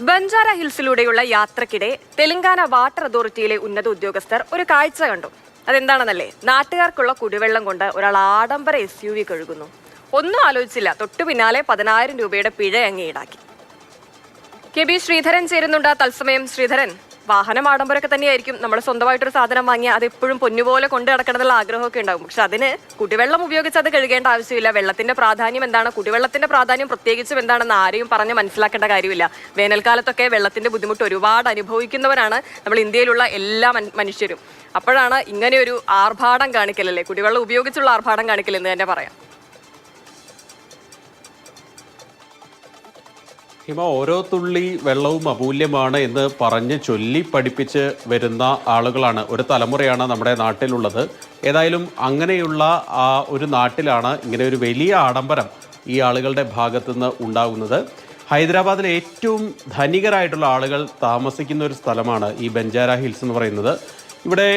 ബഞ്ചാര ഹിൽസിലൂടെയുള്ള യാത്രക്കിടെ തെലങ്കാന വാട്ടർ അതോറിറ്റിയിലെ ഉന്നത ഉദ്യോഗസ്ഥർ ഒരു കാഴ്ച കണ്ടു. അതെന്താണെന്നല്ലേ? നാട്ടുകാർക്കുള്ള കുടിവെള്ളം കൊണ്ട് ഒരാൾ ആഡംബര എസ് യു വി കഴുകുന്നു. ഒന്നും ആലോചിച്ചില്ല. തൊട്ടു പിന്നാലെ പതിനായിരം രൂപയുടെ പിഴ അങ്ങ് ഈടാക്കി. കെ ബി ശ്രീധരൻ ചേരുന്നുണ്ട് തത്സമയം. ശ്രീധരൻ വാഹനം ആഡംബരമൊക്കെ തന്നെയായിരിക്കും. നമ്മൾ സ്വന്തമായിട്ടൊരു സാധനം വാങ്ങി അത് എപ്പോഴും പൊന്നുപോലെ കൊണ്ടു നടക്കണമെന്നുള്ള ആഗ്രഹമൊക്കെ ഉണ്ടാകും. പക്ഷെ അതിന് കുടിവെള്ളം ഉപയോഗിച്ച് അത് കഴുകേണ്ട ആവശ്യമില്ല. വെള്ളത്തിന്റെ പ്രാധാന്യം എന്താണ്? കുടിവെള്ളത്തിന്റെ പ്രാധാന്യം പ്രത്യേകിച്ചും എന്താണെന്ന് ആരെയും പറഞ്ഞ് മനസ്സിലാക്കേണ്ട കാര്യമില്ല. വേനൽക്കാലത്തൊക്കെ വെള്ളത്തിന്റെ ബുദ്ധിമുട്ട് ഒരുപാട് അനുഭവിക്കുന്നവരാണ് നമ്മൾ ഇന്ത്യയിലുള്ള എല്ലാ മനുഷ്യരും. അപ്പോഴാണ് ഇങ്ങനെ ഒരു ആർഭാടം കാണിക്കലല്ലേ കുടിവെള്ളം ഉപയോഗിച്ചുള്ള ആർഭാടം കാണിക്കലെന്ന് തന്നെ പറയാം. ഹിമ ഓരോ തുള്ളി വെള്ളവും അമൂല്യമാണ് എന്ന് പറഞ്ഞ് ചൊല്ലി പഠിപ്പിച്ച് വരുന്ന ആളുകളാണ് ഒരു തലമുറയാണ് നമ്മുടെ നാട്ടിലുള്ളത്. ഏതായാലും അങ്ങനെയുള്ള ആ ഒരു നാട്ടിലാണ് ഇങ്ങനെ ഒരു വലിയ ആഡംബരം ഈ ആളുകളുടെ ഭാഗത്തുനിന്ന് ഉണ്ടാകുന്നത്. ഹൈദരാബാദിലെ ഏറ്റവും ധനികരായിട്ടുള്ള ആളുകൾ താമസിക്കുന്ന ഒരു സ്ഥലമാണ് ഈ ബഞ്ചാര ഹിൽസ് എന്ന് പറയുന്നത്. ഇവിടെ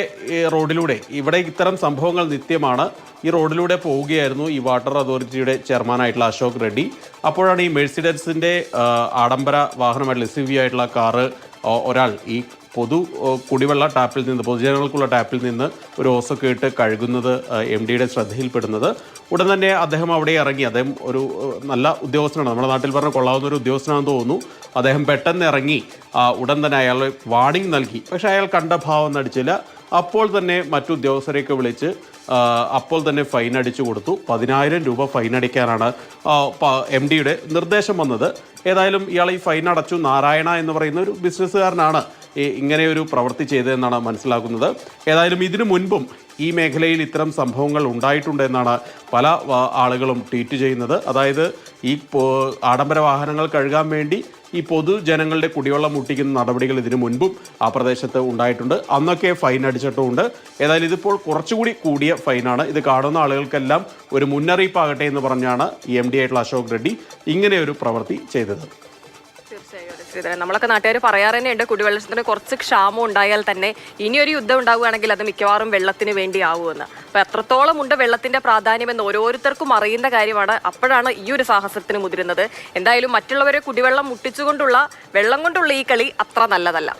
റോഡിലൂടെ ഇവിടെ ഇത്തരം സംഭവങ്ങൾ നിത്യമാണ്. ഈ റോഡിലൂടെ പോവുകയായിരുന്നു ഈ വാട്ടർ അതോറിറ്റിയുടെ ചെയർമാനായിട്ടുള്ള അശോക് റെഡ്ഡി. അപ്പോഴാണ് ഈ മെഴ്സിഡൻസിന്റെ ആഡംബര വാഹനമായിട്ടുള്ള എസ് ആയിട്ടുള്ള കാറ് ഒരാൾ ഈ പൊതു കുടിവെള്ള ടാപ്പിൽ നിന്ന് പൊതുജനങ്ങൾക്കുള്ള ടാപ്പിൽ നിന്ന് ഒരു ഓസൊക്കെ ഇട്ട് കഴുകുന്നത് എം ഡിയുടെ ശ്രദ്ധയിൽപ്പെടുന്നത്. ഉടൻ തന്നെ അദ്ദേഹം അവിടെ ഇറങ്ങി. അദ്ദേഹം ഒരു നല്ല ഉദ്യോഗസ്ഥനാണ്. നമ്മുടെ നാട്ടിൽ പറഞ്ഞ കൊള്ളാവുന്ന ഒരു ഉദ്യോഗസ്ഥനാണെന്ന് തോന്നുന്നു. അദ്ദേഹം പെട്ടെന്ന് ഇറങ്ങി. ഉടൻ തന്നെ അയാൾ വാണിംഗ് നൽകി. പക്ഷേ അയാൾ കണ്ട ഭാവം നടിച്ചില്ല. അപ്പോൾ തന്നെ മറ്റു ഉദ്യോഗസ്ഥരെയൊക്കെ വിളിച്ച് അപ്പോൾ തന്നെ ഫൈൻ അടിച്ചു കൊടുത്തു. പതിനായിരം രൂപ ഫൈൻ അടിക്കാനാണ് എം ഡിയുടെ നിർദ്ദേശം വന്നത്. ഏതായാലും ഇയാൾ ഈ ഫൈൻ അടച്ചു. നാരായണ എന്ന് പറയുന്ന ഒരു ബിസിനസ്സുകാരനാണ് ഇങ്ങനെ ഒരു പ്രവൃത്തി ചെയ്തതെന്നാണ് മനസ്സിലാക്കുന്നത്. ഏതായാലും ഇതിനു മുൻപും ഈ മേഖലയിൽ ഇത്തരം സംഭവങ്ങൾ ഉണ്ടായിട്ടുണ്ട് എന്നാണ് പല ആളുകളും ട്വീറ്റ് ചെയ്യുന്നത്. അതായത് ഈ ആഡംബര വാഹനങ്ങൾ കഴുകാൻ വേണ്ടി ഈ പൊതുജനങ്ങളുടെ കുടിവെള്ളം മുട്ടിക്കുന്ന നടപടികൾ ഇതിനു മുൻപും ആ പ്രദേശത്ത് ഉണ്ടായിട്ടുണ്ട്. അന്നൊക്കെ ഫൈൻ അടിച്ചിട്ടുമുണ്ട്. ഏതായാലും ഇതിപ്പോൾ കുറച്ചുകൂടി കൂടിയ ഫൈനാണ്. ഇത് കാണുന്ന ആളുകൾക്കെല്ലാം ഒരു മുന്നറിയിപ്പാകട്ടെ എന്ന് പറഞ്ഞാണ് എം ഡി ആയിട്ടുള്ള അശോക് റെഡ്ഡി ഇങ്ങനെ ഒരു പ്രവൃത്തി ചെയ്തത്. തീർച്ചയായും നമ്മളൊക്കെ നാട്ടുകാർ പറയാറ് തന്നെയുണ്ട് കുടിവെള്ളത്തിന് കുറച്ച് ക്ഷാമം ഉണ്ടായാൽ തന്നെ ഇനിയൊരു യുദ്ധം ഉണ്ടാവുകയാണെങ്കിൽ അത് മിക്കവാറും വെള്ളത്തിന് വേണ്ടി ആവുമെന്ന് അപ്പൊ എത്രത്തോളം ഉണ്ട് വെള്ളത്തിന്റെ പ്രാധാന്യം എന്ന് ഓരോരുത്തർക്കും അറിയുന്ന കാര്യമാണ് അപ്പോഴാണ് ഈ ഒരു സാഹസത്തിന് മുതിരുന്നത്. എന്തായാലും മറ്റുള്ളവരെ കുടിവെള്ളം മുട്ടിച്ചുകൊണ്ടുള്ള വെള്ളം കൊണ്ടുള്ള ഈ കളി അത്ര നല്ലതല്ല.